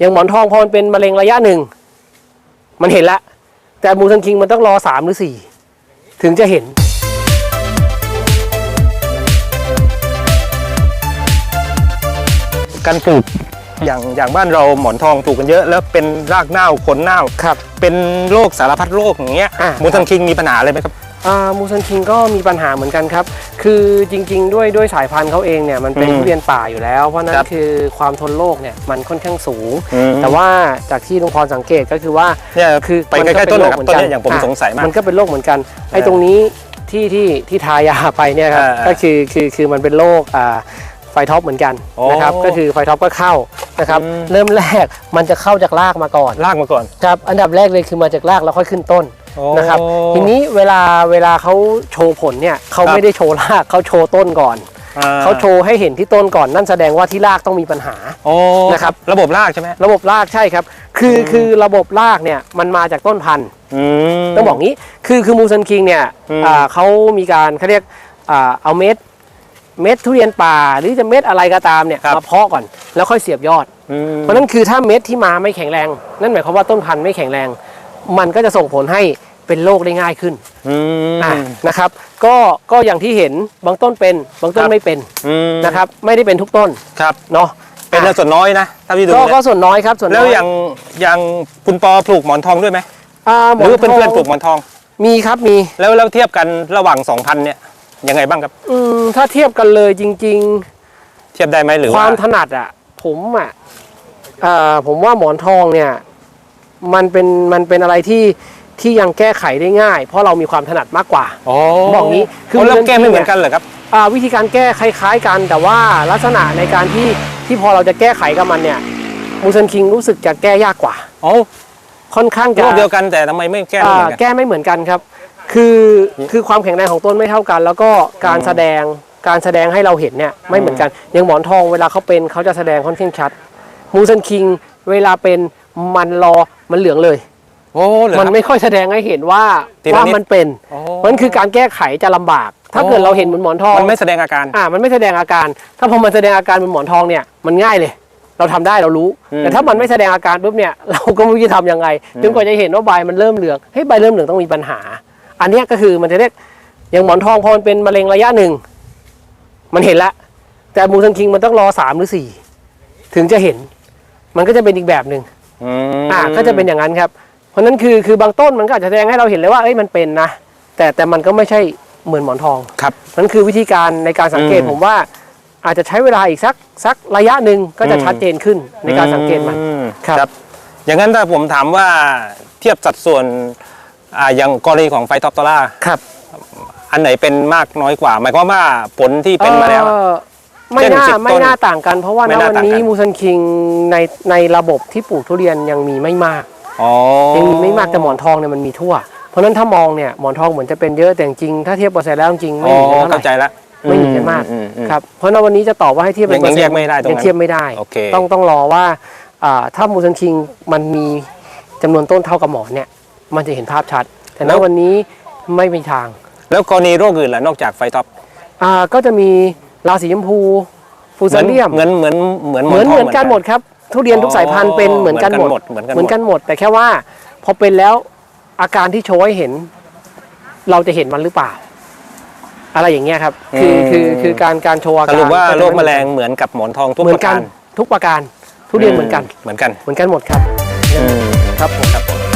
อย่างหมอนทองพอมันเป็นมะเร็งระยะหนึ่ง มันเห็นละ แต่มูซันคิงมันต้องรอสามหรือสี่ถึงจะเห็น การปลูกอย่างอย่างบ้านเราหมอนทองปลูกกันเยอะแล้วเป็นรากเน่าขนเน่า ครับ เป็นโรคสารพัดโรคอย่างเงี้ยอ่า มูซันคิงมีปัญหาอะไรไหมครับอ่า มูซันคิงก็มีปัญหาเหมือนกันครับ คือจริง ๆ ด้วยด้วยสายพันธุ์เขาเองเนี่ยมันเป็นอืมทุเรียนป่าอยู่แล้ว เพราะฉะนั้ครันบคือความทนโรคเนี่ยมันค่อนข้างสูง อืม แต่ว่าจากที่ลุงพรสังเกตก็คือว่า เนี่ยคือไปใกล้ๆต้นหน่อยครับมัต้นก็เนี้ยอย่างผมะสงสัยมาก มันก็เป็นโรคเหมือนกัน ไอ้เออตรงนี้ที่ที่ที่ทายาไปเนี่ยครับ อ่าก็คือคือคือมันเป็นโรคอ่าไฟท็อปเหมือนกันโอ้นะครับ ก็คือไฟท็อปก็เข้านะครับ อืม เริ่มแรกมันจะเข้าจากรากมาก่อน ลากมาก่อน ครับ อันดับแรกเลยคือมาจากรากแล้วค่อยขึ้นต้นโอ้ นะครับทีนี้เวลาเวลาเขาโชว์ผลเนี่ยเขาครับไม่ได้โชว์รากเขาโชว์ต้นก่อนอ่เขาโชว์ให้เห็นที่ต้นก่อนนั่นแสดงว่าที่รากต้องมีปัญหาโอ้นะครับระบบรากใช่ไหมระบบรากใช่ครับ คืออืมคือระบบรากเนี่ยมันมาจากต้นพันธุ์อืมต้องบอกงี้คือคือมูซันคิงเนี่ยอืมอ่าเขามีการเขาเรียกอ่าเอาเม็ดเม็ดทุเรียนป่าหรือจะเม็ดอะไรก็ตามเนี่ยครับมาเพาะก่อนแล้วค่อยเสียบยอดอืมเพราะฉะนั้นคือถ้าเม็ดที่มาไม่แข็งแรง นั่นหมายความว่าต้นพันธุ์ไม่แข็งแรง มันก็จะส่งผลให้ เป็นโรคได้ง่ายขึ้นอืม อะนะครับ ก็ก็อย่างที่เห็นบางต้นเป็นบางต้นครับ ไม่เป็นอืมนะครับ ไม่ได้เป็นทุกต้นครับ เนาะเป็นแต่ส่วนน้อยนะถ้าพี่ดูก็เนี่ยก็ส่วนน้อยครับส่วนน้แล้อวยอย่างอย่างคุณปอปลูกหมอนทองด้วยไหมอ่าหหมรือว่าเพื่อนทๆปลูกหมอนทอง มีครับมี แล้วแล้วเทียบกันระหว่างสองพันเนี่ยยังไงบ้างครับอืมถ้าเทียบกันเลยจริงๆเทียบได้ไหมหรือคว่าวามถนัดอะ ผมอะเอ่อผมว่าหมอนทองเนี่ย มันเป็นมันเป็นอะไรที่ ที่ยังแก้ไขได้ง่าย เพราะเรามีความถนัดมากกว่าโอ้บอกงี้คืคืออแล้วแก้ไม่เหมือนกันเหรอครับ อ่าวิธีการแก้คล้าย ๆ กัน แต่ว่าลักษณะในการที่ที่พอเราจะแก้ไขกับมันเนี่ยมูซันคิงรู้สึกจะแก้ยากกว่าโอ้ค่อนข้างจะ โรคเดียวกันแต่ทำไมไม่แก้ไม่อ่าเหมือนกันแก้ไม่เหมือนกันครับ คือคือความแข็งแรงของต้นไม่เท่ากัน แล้วก็การแสดงการแสดงให้เราเห็นเนี่ยไม่เหมือนกัน อย่างหมอนทองเวลาเขาเป็นเขาจะแสดงค่อนข้างชัดมูซันคิงเวลาเป็นมันรอมันเหลืองเลย โอ้เหรอมันครับไม่ค่อยแสดงให้เห็นว่าทีละว่านิดมันเป็นโอ้มันคือการแก้ไขจะลำบาก ถ้าโอ้เกิดเราเห็นเหมือนหมอนทองมันไม่แสดงอาการ อ่า มันไม่แสดงอาการ ถ้าพอมันแสดงอาการเป็นหมอนทองเนี่ยมันง่ายเลย เราทำได้เรารู้ อืมแต่ถ้ามันไม่แสดงอาการปุ๊บเนี่ย เราก็ไม่รู้จะทำยังไงจนกว่าจะเห็นว่าใบมันเริ่มเหลืองเฮ้ยใบเริ่มเหลืองต้องมีปัญหา อันเนี้ยก็คือมันจะเรียกอย่างหมอนทองพอมันเป็นมะเร็งระยะหนึ่งมันเห็นละแต่มูซันคิงมันต้องรอสามหรือสี่ถึงจะเห็น มันก็จะเป็นอีกแบบหนึ่งอืมอ่าก็จะเป็นอย่างนั้นครับ เพราะฉะนั้นคือคือบางต้นมันก็อาจจะแสดงให้เราเห็นเลยว่าเอ้ยมันเป็นนะแต่แต่มันก็ไม่ใช่เหมือนหมอนทองครับนั่นคือวิธีการในการสังเกตอืม ผมว่า อาจจะใช้เวลาอีกสักสักระยะหนึ่งก็จะอืมชัดเจนขึ้นในการสังเกตมัน อืครับ อย่างนั้นถ้าผมถามว่าเทียบสัดส่วนอ่าอย่างกรณีของไฟท็อปตอล่าครับอันไหนเป็นมากน้อยกว่า หมายความว่าผลที่เป็นมาแล้วอะเอ่อไม่เช่นน่าสิบต้นไม่น่าต่างกัน เพราะว่าไม่ณน่าวันต่างนี้กัน มูซันคิงในในระบบที่ปลูกทุเรียนยังมีไม่มาก อ๋อยังมีไม่มากแต่หมอนทองเนี่ยมันมีทั่ว เพราะฉะนั้นถ้ามองเนี่ยหมอนทองเหมือนจะเป็นเยอะแต่จริงๆถ้าเทียบเปอร์เซ็นต์แล้วจริงๆอ๋ไม่อเหมือนกันเท่าไหเข้าใจร่ละไม่เหมือนกันมากอือืม ครับเพราะณวันนี้จะตอบว่าให้เทียบเป็นยังเปอร์แยเซ็นกต์ไม่ได้ตรงนั้นยังเทียบไม่ได้ โอเค ต้องต้องรอว่าอ่าถ้ามูซันคิงมันมีจำนวนต้นเท่ากับหมอนเนี่ยมันจะเห็นภาพชัด แต่ณวันนี้ไม่มีทาง แล้วกรณีโรคอื่นล่ะนอกจากไฟท็อปอ่าก็จะมีราสีชมพูฟูซาเลียมเหมือนเหมือนเหมือนเหมือนทงเหมือนกันหมดครับ ทุเรียนทุกสายพันธุ์เป็นเหมือนกันหมดเหมือนกันหมด เหมือนกันหมด แต่แค่ว่าพอเป็นแล้วอาการที่โชว์ให้เห็น เราจะเห็นมันหรือเปล่า อะไรอย่างเงี้ยครับ คือคือคือการการโชว์อาสการรุปว่าก็จะโรคไแมลงเหมือนกับหมอนทองทุกเหมืปอนระกักานรทุกประการทุเรียนเหมือนกัน เหมือนกันเหมือนกันหมดครับ อืมครับผม ครับผม